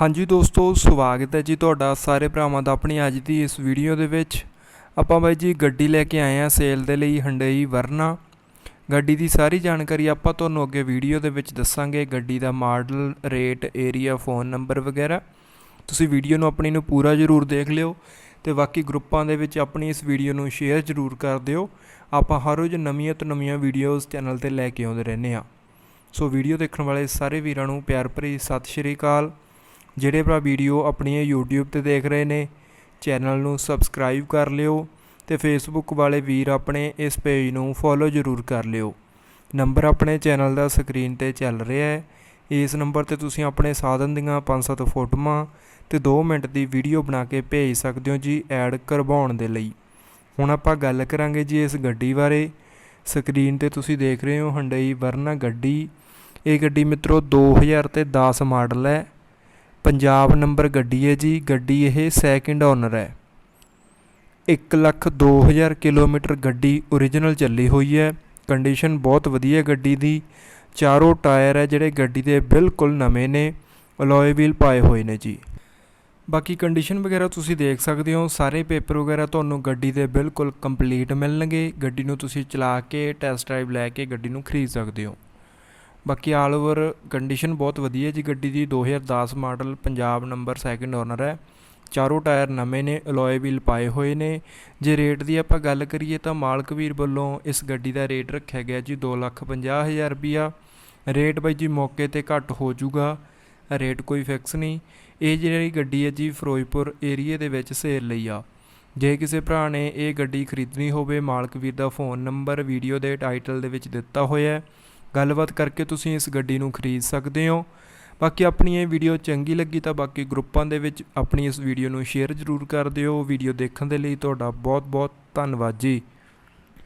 ਹਾਂਜੀ ਦੋਸਤੋ, ਸਵਾਗਤ ਹੈ ਜੀ ਤੁਹਾਡਾ ਸਾਰੇ ਭਰਾਵਾਂ ਦਾ ਆਪਣੀ ਅੱਜ ਦੀ ਇਸ ਵੀਡੀਓ ਦੇ ਵਿੱਚ। ਆਪਾਂ ਬਾਈ ਜੀ ਗੱਡੀ ਲੈ ਕੇ ਆਏ ਆ ਸੇਲ ਦੇ ਲਈ ਹੰਡਈ ਵਰਨਾ। ਗੱਡੀ ਦੀ ਸਾਰੀ ਜਾਣਕਾਰੀ ਆਪਾਂ ਤੁਹਾਨੂੰ ਅੱਗੇ ਵੀਡੀਓ ਦੇ ਵਿੱਚ ਦੱਸਾਂਗੇ। ਗੱਡੀ ਦਾ model, rate, area, phone number ਵਗੈਰਾ। ਤੁਸੀਂ ਵੀਡੀਓ ਨੂੰ ਆਪਣੀ ਨੂੰ ਪੂਰਾ ਜ਼ਰੂਰ ਦੇਖ ਲਿਓ ਤੇ ਬਾਕੀ ਗਰੁੱਪਾਂ ਦੇ ਵਿੱਚ ਆਪਣੀ ਇਸ ਵੀਡੀਓ ਨੂੰ ਸ਼ੇਅਰ ਜ਼ਰੂਰ ਕਰ ਦਿਓ। ਆਪਾਂ ਹਰ ਰੋਜ਼ ਨਵੀਆਂ ਤੋਂ ਨਵੀਆਂ ਵੀਡੀਓਜ਼ ਚੈਨਲ ਤੇ ਲੈ ਕੇ ਆਉਂਦੇ ਰਹਿੰਦੇ ਆ ਸੋ ਵੀਡੀਓ ਦੇਖਣ ਵਾਲੇ ਸਾਰੇ ਵੀਰਾਂ ਨੂੰ ਪਿਆਰ ਭਰੀ ਸਤਿ ਸ਼੍ਰੀ ਅਕਾਲ। ਜਿਹੜੇ ਭਰਾ ਵੀਡੀਓ ਆਪਣੀ YouTube ਤੇ ਦੇਖ ਰਹੇ ਨੇ, ਚੈਨਲ ਨੂੰ ਸਬਸਕ੍ਰਾਈਬ ਕਰ ਲਿਓ ਤੇ Facebook ਵਾਲੇ ਵੀਰ ਆਪਣੇ ਇਸ ਪੇਜ ਨੂੰ ਫੋਲੋ ਜ਼ਰੂਰ ਕਰ ਲਿਓ। ਨੰਬਰ ਆਪਣੇ ਚੈਨਲ ਦਾ ਸਕਰੀਨ ਤੇ ਚੱਲ ਰਿਹਾ ਹੈ। ਇਸ ਨੰਬਰ ਤੇ ਤੁਸੀਂ ਆਪਣੇ ਸਾਧਨ ਦੀਆਂ 5-7 ਫੋਟੋਆਂ ਤੇ 2 ਮਿੰਟ ਦੀ ਵੀਡੀਓ ਬਣਾ ਕੇ ਭੇਜ ਸਕਦੇ ਹੋ ਜੀ ਐਡ ਕਰਵਾਉਣ ਦੇ ਲਈ। ਹੁਣ ਆਪਾਂ ਗੱਲ ਕਰਾਂਗੇ ਜੀ ਇਸ ਗੱਡੀ ਬਾਰੇ। ਸਕਰੀਨ ਤੇ ਤੁਸੀਂ ਦੇਖ ਰਹੇ ਹੋ ਹੰਡਈ ਵਰਨਾ ਗੱਡੀ। ਇਹ ਗੱਡੀ ਮਿੱਤਰੋ 2000 ਤੇ 10 ਮਾਡਲ ਹੈ। ਪੰਜਾਬ ਨੰਬਰ ਗੱਡੀ ਹੈ ਜੀ, ਗੱਡੀ ਇਹ ਸੈਕਿੰਡ ਓਨਰ ਹੈ। 1 ਲੱਖ 2000 ਕਿਲੋਮੀਟਰ ਗੱਡੀ origignal ਚੱਲੀ ਹੋਈ ਹੈ। ਕੰਡੀਸ਼ਨ ਬਹੁਤ ਵਧੀਆ ਗੱਡੀ ਦੀ। ਚਾਰੋਂ ਟਾਇਰ ਹੈ ਜਿਹੜੇ ਗੱਡੀ ਦੇ ਬਿਲਕੁਲ ਨਵੇਂ ਨੇ ਅਲੋਏ ਵੀਲ ਪਾਏ ਹੋਏ ਨੇ ਜੀ। ਬਾਕੀ ਕੰਡੀਸ਼ਨ ਵਗੈਰਾ ਤੁਸੀਂ ਦੇਖ ਸਕਦੇ ਹੋ। ਸਾਰੇ ਪੇਪਰ ਵਗੈਰਾ ਤੁਹਾਨੂੰ ਗੱਡੀ ਦੇ ਬਿਲਕੁਲ ਕੰਪਲੀਟ ਮਿਲਣਗੇ। ਗੱਡੀ ਨੂੰ ਤੁਸੀਂ ਚਲਾ ਕੇ ਟੈਸਟ ਡਰਾਈਵ ਲੈ ਕੇ ਗੱਡੀ ਨੂੰ ਖਰੀਦ ਸਕਦੇ ਹੋ। ਬਾਕੀ ਆਲ ਓਵਰ ਕੰਡੀਸ਼ਨ ਬਹੁਤ ਵਧੀਆ ਜੀ। ਗੱਡੀ ਦੀ 2010 model Punjab number second owner ਹੈ। ਚਾਰੋਂ ਟਾਇਰ ਨਵੇਂ ਨੇ ਅਲੋਏ ਵੀਲ ਪਾਏ ਹੋਏ ਨੇ। ਜੇ ਰੇਟ ਦੀ ਆਪਾਂ ਗੱਲ ਕਰੀਏ ਤਾਂ ਮਾਲਕ ਵੀਰ ਵੱਲੋਂ ਇਸ ਗੱਡੀ ਦਾ ਰੇਟ ਰੱਖਿਆ ਗਿਆ ਜੀ 250000 ਰੁਪਿਆ ਰੇਟ ਬਾਈ ਜੀ ਮੌਕੇ ਤੇ ਘੱਟ ਹੋ ਜਾਊਗਾ। ਰੇਟ ਕੋਈ ਫਿਕਸ ਨਹੀਂ। ਇਹ ਜਿਹੜੀ ਗੱਡੀ ਹੈ ਜੀ ਫਿਰੋਜ਼ਪੁਰ ਏਰੀਏ ਦੇ ਵਿੱਚ ਸੇਲ ਲਈ ਆ। ਜੇ ਕਿਸੇ ਭਰਾ ਨੇ ਇਹ ਗੱਡੀ ਖਰੀਦਣੀ ਹੋਵੇ, ਮਾਲਕ ਵੀਰ ਦਾ ਫੋਨ ਨੰਬਰ ਵੀਡੀਓ ਦੇ ਟਾਈਟਲ ਦੇ ਵਿੱਚ ਦਿੱਤਾ ਹੋਇਆ ਹੈ। ਗੱਲਬਾਤ ਕਰਕੇ ਤੁਸੀਂ ਇਸ ਗੱਡੀ ਨੂੰ ਖਰੀਦ ਸਕਦੇ ਹੋ। ਬਾਕੀ ਆਪਣੀ ਇਹ ਵੀਡੀਓ ਚੰਗੀ ਲੱਗੀ ਤਾਂ ਬਾਕੀ ਗਰੁੱਪਾਂ ਦੇ ਵਿੱਚ ਆਪਣੀ ਇਸ ਵੀਡੀਓ ਨੂੰ ਸ਼ੇਅਰ ਜ਼ਰੂਰ ਕਰ ਦਿਓ। ਵੀਡੀਓ ਦੇਖਣ ਦੇ ਲਈ ਤੁਹਾਡਾ ਬਹੁਤ ਬਹੁਤ ਧੰਨਵਾਦ ਜੀ।